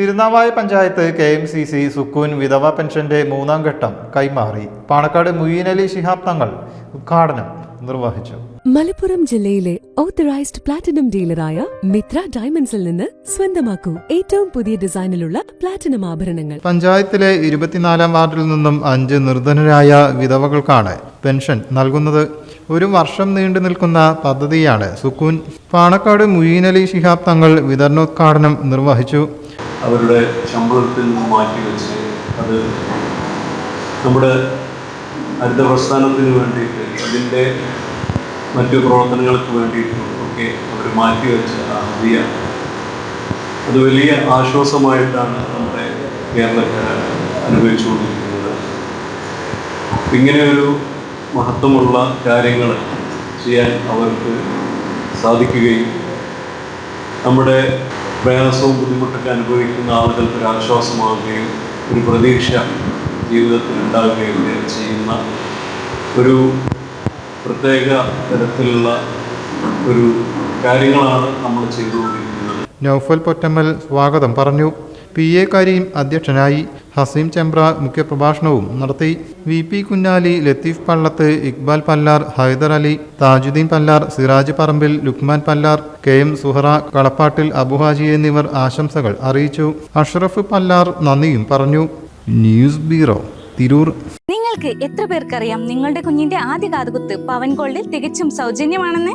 Thirunavaya panchayat K M C C Sukkoon വിധവ പെൻഷന്റെ മൂന്നാം ഘട്ടം കൈമാറി. പാണക്കാട് മുയ്യീൻ അലി ശിഹാബ് തങ്ങൾ ഉദ്ഘാടനം നിർവഹിച്ചു. മലപ്പുറം ജില്ലയിലെ ഓത്തറൈസ്ഡ് പ്ലാറ്റിനം ഡീലറായ മിത്ര ഡയമണ്ട്സിൽ നിന്ന് സ്വന്തമാക്കൂ. ഏറ്റവും പുതിയ ഡിസൈനിലുള്ള പ്ലാറ്റിനം ആഭരണങ്ങൾ. പഞ്ചായത്തിലെ ഇരുപത്തിനാലാം വാർഡിൽ നിന്നും അഞ്ച് നിർധനരായ വിധവകൾക്കാണ് പെൻഷൻ നൽകുന്നത്. ഒരു വർഷം നീണ്ടു നിൽക്കുന്ന പദ്ധതിയാണ് സുക്കൂൻ. പാണക്കാട് മുയ്യീൻ അലി ശിഹാബ് തങ്ങൾ വിതരണോദ്ഘാടനം നിർവഹിച്ചു. അവരുടെ ശമ്പളത്തിൽ നിന്ന് മാറ്റിവെച്ച് അത് നമ്മുടെ ഹരിത പ്രസ്ഥാനത്തിന് വേണ്ടിയിട്ട് അതിന്റെ മറ്റു പ്രവർത്തനങ്ങൾക്ക് വേണ്ടിയിട്ടും ഒക്കെ അവർ മാറ്റിവെച്ച ആ ഹൃദയ. അത് വലിയ ആശ്വാസമായിട്ടാണ് നമ്മുടെ കേരളക്കാർ അനുഭവിച്ചുകൊണ്ടിരിക്കുന്നത്. ഇങ്ങനെയൊരു മഹത്വമുള്ള കാര്യങ്ങൾ ചെയ്യാൻ അവർക്ക് സാധിക്കുകയും നമ്മുടെ പ്രയാസവും ബുദ്ധിമുട്ടൊക്കെ അനുഭവിക്കുന്ന ആളുകൾക്ക് ഒരു ആശ്വാസമാവുകയും ഒരു പ്രതീക്ഷ ജീവിതത്തിൽ ഉണ്ടാവുകയും ചെയ്യുന്ന ഒരു പ്രത്യേക തരത്തിലുള്ള ഒരു കാര്യങ്ങളാണ് നമ്മൾ ചെയ്തുകൊണ്ടിരിക്കുന്നത്. നൗഫൽ പൊറ്റമ്മൽ സ്വാഗതം പറഞ്ഞു. പി എ കരീം അധ്യക്ഷനായി. ഹസീം ചെമ്പ്ര മുഖ്യപ്രഭാഷണവും നടത്തി V P Kunjali Latheef Pallath Iqbal Pallar Haidar Ali Thajudheen Pallar Siraj Parambil Luqman Pallar K M Suhara Kalappattil Abuhaji എന്നിവർ ആശംസകൾ അറിയിച്ചു. അഷ്റഫ് പല്ലാർ നന്ദിയും പറഞ്ഞു. News bureau Tirur. നിങ്ങൾക്ക് എത്ര പേർക്കറിയാം നിങ്ങളുടെ കുഞ്ഞിന്റെ ആദ്യ കാതുകുത്ത് പവൻ ഗോൾഡിൽ തികച്ചും സൗജന്യമാണെന്ന്?